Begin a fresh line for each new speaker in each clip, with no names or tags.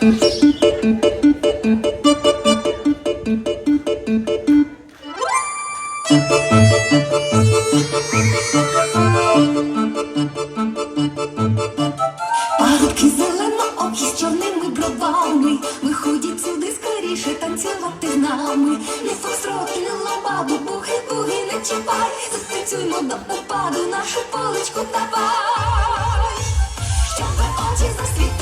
Парубки зеленоокі з чорними бровами. Виходять сюди скоріше танцювати нами. Не фокстрот, не лобаду, буги-буги не чіпай. Затанцюймо до упаду, нашу поличку давай. Засвітились,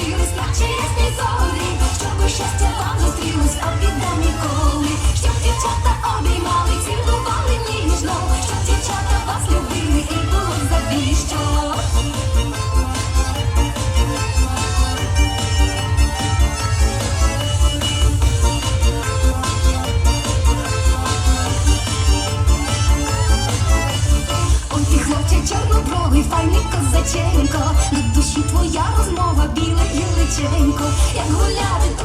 ясні зорі Щоби щастя вам зустрілось, а біда ніколи Щоб дівчата обіймали, цілували ніжно Щоб дівчата вас любили і було завіщо Ой, ти хлопче чорнобровий, файний козаченько, до душі твоя розмова, біле гілеченько, як гуляти, то